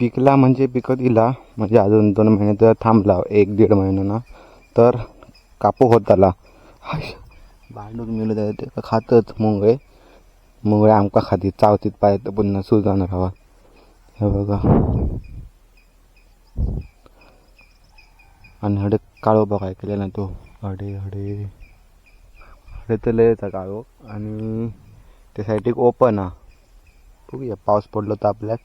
पिकला म्हणजे पिकत इला म्हणजे अजून दोन महिने जर थांबला एक दीड महिन्यानं तर कापू होत आला भांडून मिळून जाय ते. खातच मुंगळे. मुंगळे आमका खाती. चावतीत पाय तर पुन्हा सुजान जाणार हे बघा. आणि हडे काळो बघाय केलेला ना तो. हडे हडे हडे तर लयचा काळो. आणि त्यासाठी ओपन हा बघूया पाऊस पडलो तर आपल्याक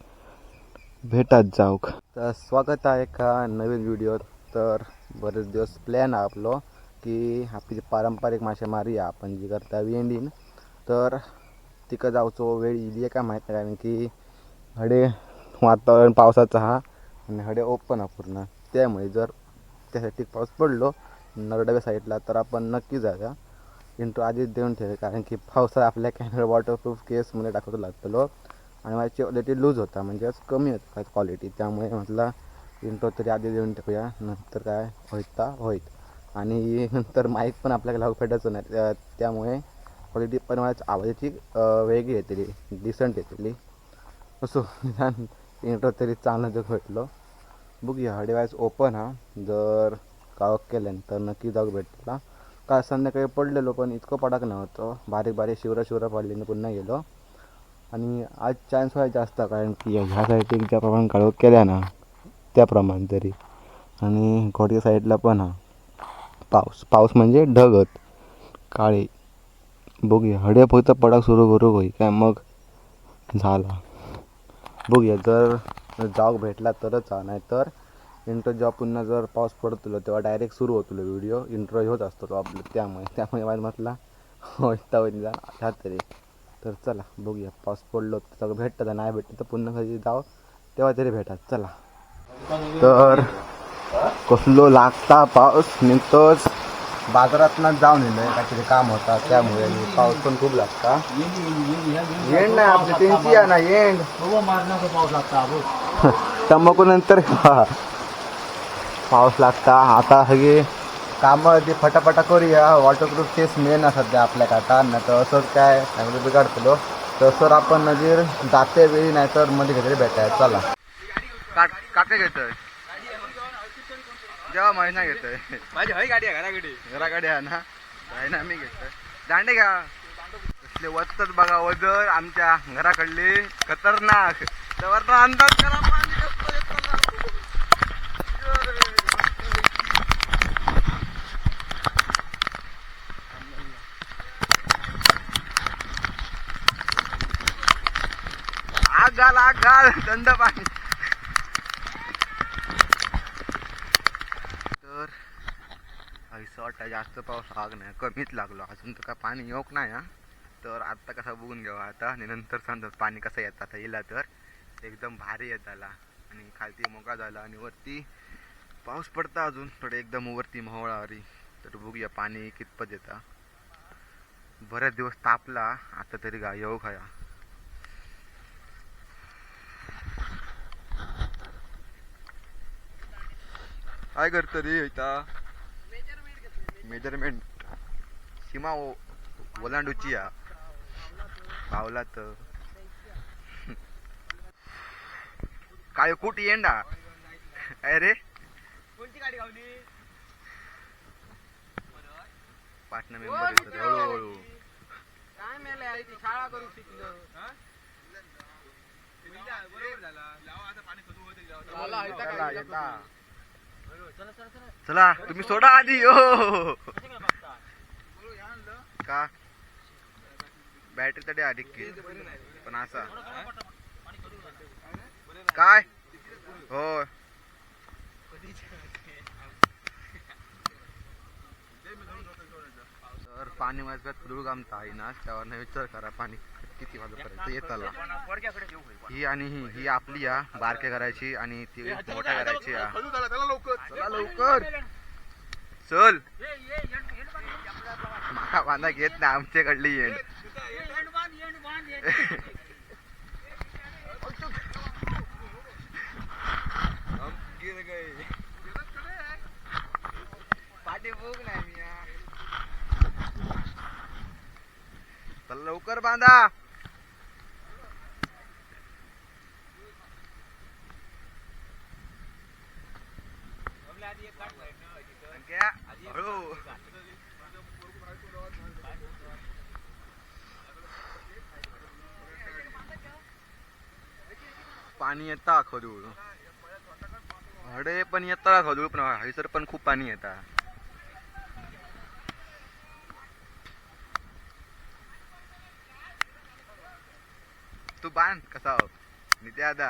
भेटत जाऊ तर स्वागत आहे का नवीन व्हिडिओ तर बरेच दिवस प्लॅन आहे आपलो की आपली पारंपरिक मासेमारी आपण जी करता वेंडीन. तर तिकडं जाऊचो वेळ इली आहे का माहीत नाही कारण की हडे वातावरण पावसाचं हा आणि हडे ओपन आहे पूर्ण. त्यामुळे जर त्यासाठी पाऊस पडलो नरडव्या साईडला तर आपण नक्की जाऊया. इंट्रो आधीच देऊन ठेवे कारण की पावसाळा आपल्या कॅमेरा वॉटरप्रूफ केसमध्ये टाकतो लागतलो. आणि माझी क्वालिटी लूज होता म्हणजेच कमी होता क्वालिटी. त्यामुळे म्हटलं इंट्रो तरी आधी देऊन टाकूया नंतर काय होता होईत. आणि नंतर माईक पण आपल्याला लावू फेटायचं नाही त्यामुळे क्वालिटी पण माझ्या आवाजाची वेगळी येतली डिसंट येतली. असो निदान इंट्रो तरी चांगलं जर भेटलो. बघूया हडेवायस ओपन हा. जर काळोख केल्यान तर नक्की जाऊ भेटला. काल संध्याकाळी पडलेलो पण इतकं पडाक नव्हतं. बारीक बारीक शिवरा शिवरा पडल्याने पुन्हा गेलो. आणि आज चान्स व्हायचा असता कारण की ह्या साईडला ज्याप्रमाणे काळोख केल्या ना त्याप्रमाणे तरी. आणि घोडच्या साईडला पण हा. पाऊस पाऊस म्हणजे ढगत काळे बघूया. हडे फक्त पडाक सुरू करू होई काय? मग झाला. बघूया जर जाऊ भेटला तरच हा. नाही तर इंट्रो जेव्हा पुन्हा जर पाऊस पडतलो तेव्हा डायरेक्ट सुरू होतलो व्हिडिओ इंट्रो होत असतो तो आपलं. त्यामुळे त्यामुळे माझं म्हटला होता होईल ह्या तरी. तर चला बघूया. पाऊस पडलो तर सगळं भेटतं तर नाही भेटतं तर पुन्हा कधी जाऊ तेव्हा तरी भेटा चला. तर कसलो लागता पाऊस निघतोच. बाजारात जाऊन येणं काहीतरी काम होता त्यामुळे पाऊस पण खूप लागता. येण नाही आपली त्यांची ना येण. पाऊस लागता तंबाखू नंतर पाऊस लागता. आता सगळे कामं ते फटाफटा करूया. वॉटरप्रूफ केस मेन सध्या आपल्या आता नाही तर असंच काय फॅमिली बिघडतलो तर सर आपण नजीर जाते वेळी नाही तर मध्ये काहीतरी भेटाय चला. काटे घेतोय. जेव्हा महिना घेतोय. माझी हय गाडी आहे घराकडे घराकडे आहे ना? आहे ना मी घेतोय. दांडे घ्या. कसले वचतात बघा वजर आमच्या घराकडले. खतरनाक. त्यावर अंदाज करा पाणी कसं येतं ना. आग आग थंड पाणी तर असं वाटतं जास्त पाऊस आग नाही कमीच लागलो. अजून तर काय पाणी येऊक नाही हा. तर आत्ता कसा बघून घ्यावा आता. आणि नंतर सांगतात पाणी कसं येतं. आता येला तर एकदम भारी येत आला आणि खालती मोका झाला आणि वरती पाऊस पडता अजून. थोडं एकदम वरती मोहळावरी तर बघूया पाणी कितपत येतं. बऱ्याच दिवस तापला. आता तरी गा येऊ खाया. काय करतो रे इथं? मेजरमेंट सीमा ओलांडूची या. पावला तर काय कुठ येंडा? अरे कोणती गाडी गावली? पाटणा मेंबर येतात हळूहळू. काय मेले आहे ती शाळा करू शिकलो. बरोबर झाला. चला, येता. चला तुम्ही सोडा आधी हो. का? बॅटरी तरी आधी की पण असा. काय? हो. तर पाणी माझ्या दुर्ग आमचा आहे ना त्यावर विचार करा पाणी. किती वाजेपर्यंत येत ही आणि ही ही आपली या बारक्या करायची आणि ती मोठ्या करायची या. चला लवकर. चल. माका बांधा. घेत नाही आमच्याकडली येण. चला लवकर बांधा. पाणी येता खदूळ हडे पण येता खदूळ पण हयसर पण खूप पाणी येता. तू बांध कसा हो? नित्य दादा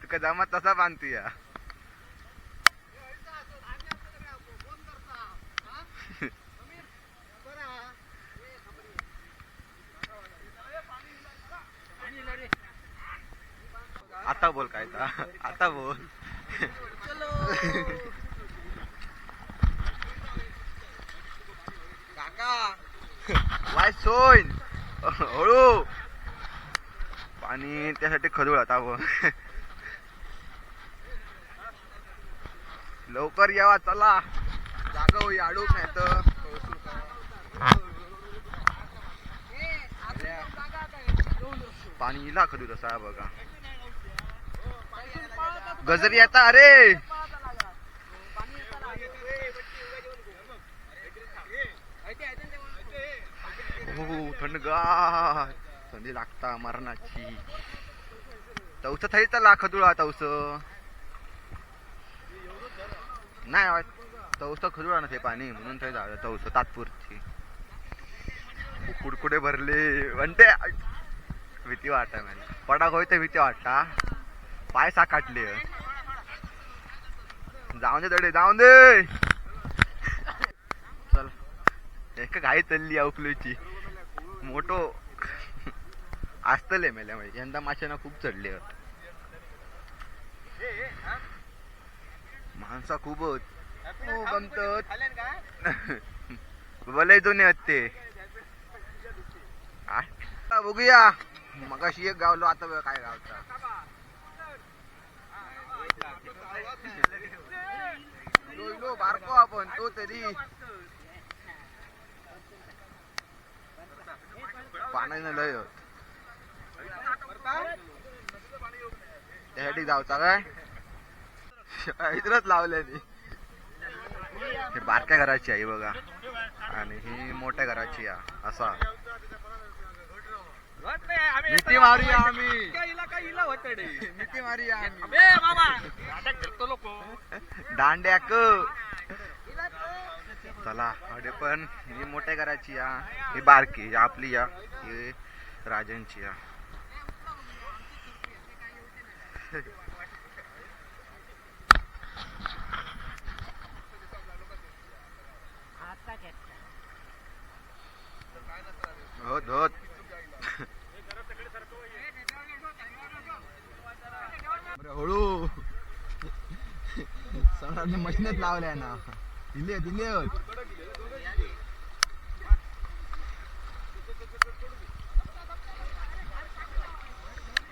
तुका जमत तसा बांध तू या आता बोल काय आता. बोल. काका. वाय सोय हळू. पाणी त्यासाठी खदूळ आता बोल. लवकर यावा चला. जागा होई अडूक नाही तर. पाणी इला खदूळ असा बघा. गजरी येता अरे! हो थंडगार थंडी लागता मरणाची. तवस थंय चला खदुळा तवस. नाही तवस खदुळा ना ते पाणी म्हणून थंय झालं तवस तात्पुरची कुडकुडे भरले. म्हणते भीती वाटा मला पडाक होय तर भीती वाटता पाय साकाटले जाऊन दे दडे जाऊन दे. चल. एक घाई चालली अवकलूची मोठो. असतले मेल्या म्हणजे यंदा माशांना खूप चढले. माणसा खूप हो गमतत. खाल्यान काय बोलाय ते. आ, बघूया. मगाशी एक गावलो आता काय गावचा लोयलो बारको आपण तो तरी. पाण्यानं लय. होत. त्यासाठी जाऊचा काय इथलंच लावल्याने हे बारक्या घराची आहे बघा. आणि ही मोठ्या घराची आहे असा. मिठी मारूया आम्ही. मिठी मारूया आम्ही. दांड्याक चला अडे पण. ही मोठ्या घराची या ही बारकी या आपली या ही राजांची या. होत होत अरे हळू. सगळ्यांनी मशीनच लावल्या ना. दिले दिले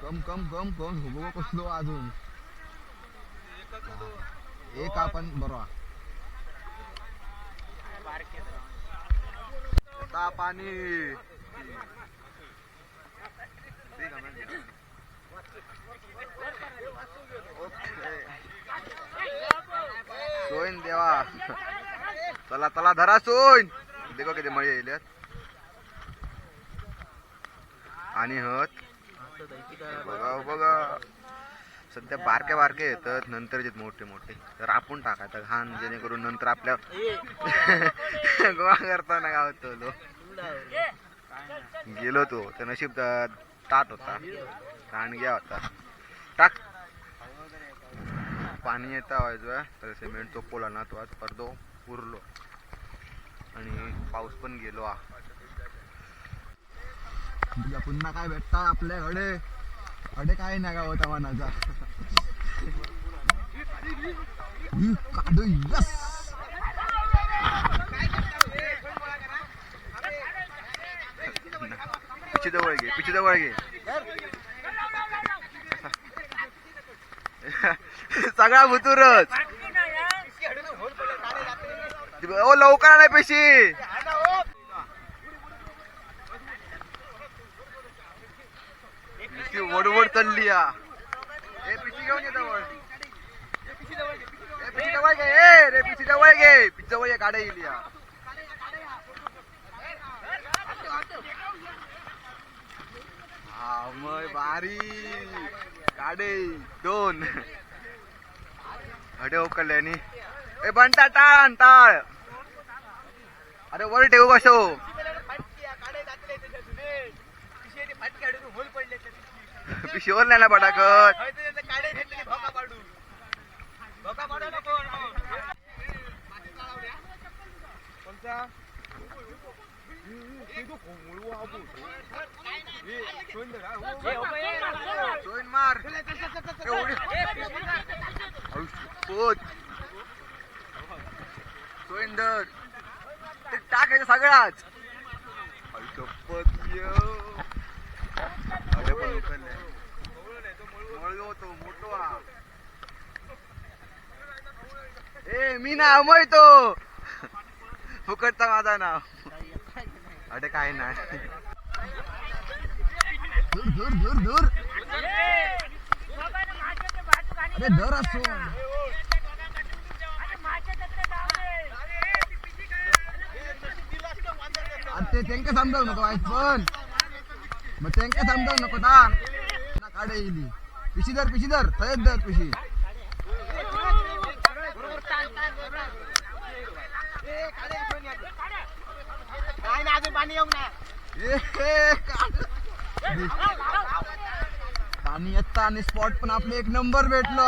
कम कम कम कम हुबो कसलो अजून. एक आपण बरोबर आता पाणी सोयन देवा. चला चला धरा सोयन देखो किती मळी येईल आणि हत बघा बघा. सध्या बारके बारके येतात नंतर येतात मोठे मोठे. तर आपण टाकायचं घाण जेणेकरून नंतर आपल्या गोळा करताना काय होतं लो गेलो तो तर नशीब ताट होता. घ्या होता. टाक. पाणी येता व्हायचं तर सिमेंट तो पोला ना तो आज पडदो उरलो. आणि पाऊस पण गेलो. हा तुला पुन्हा काय भेटता आपल्याकडे? अडे काय नाही का होता मनाचा? काढू यस! पिची जवळ घे पिची जवळ घे. सगळा भुतूरच. ओ लवकर नाही पेशी. ती वडवड चालली या. ए पिशी घेऊन ये जवळ. ए, पिशी जवळ घे. ए जवळ घे. जवळ ये गाड्या येईल या. हा मग बारी. गाडे दोन. अडे आणि ए बनता टाळ टाळ. अरे वर ठेवू कसो पिशीवर नाही ना पटाकत जोईन मार. एवढी पोच जोईन धर. ते टाकायचं सगळाच पण मोठो ए मी ना अमय तो फुकटचा माझा नाव. अरे काय नाही. दूर दूर दूर दूर अरे दर असतो ते त्यांका समजावू नको वाईट पण. मग त्यांका समजावू नको ना ना काढे येईल पिशी धर पिशी धर. थयच धर पिशी. पाणी येता आणि स्पॉट पण आपले एक नंबर भेटलो.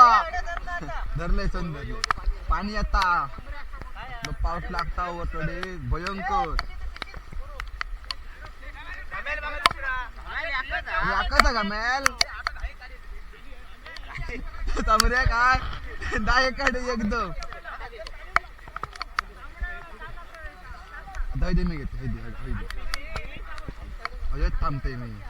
धरले सन धरले पाणी येता. पाऊस लागता वरकडे भयंकर. हे का मॅल? तमरे काय? डायकडे एकदम. दही दे मी घेते थांबते मी.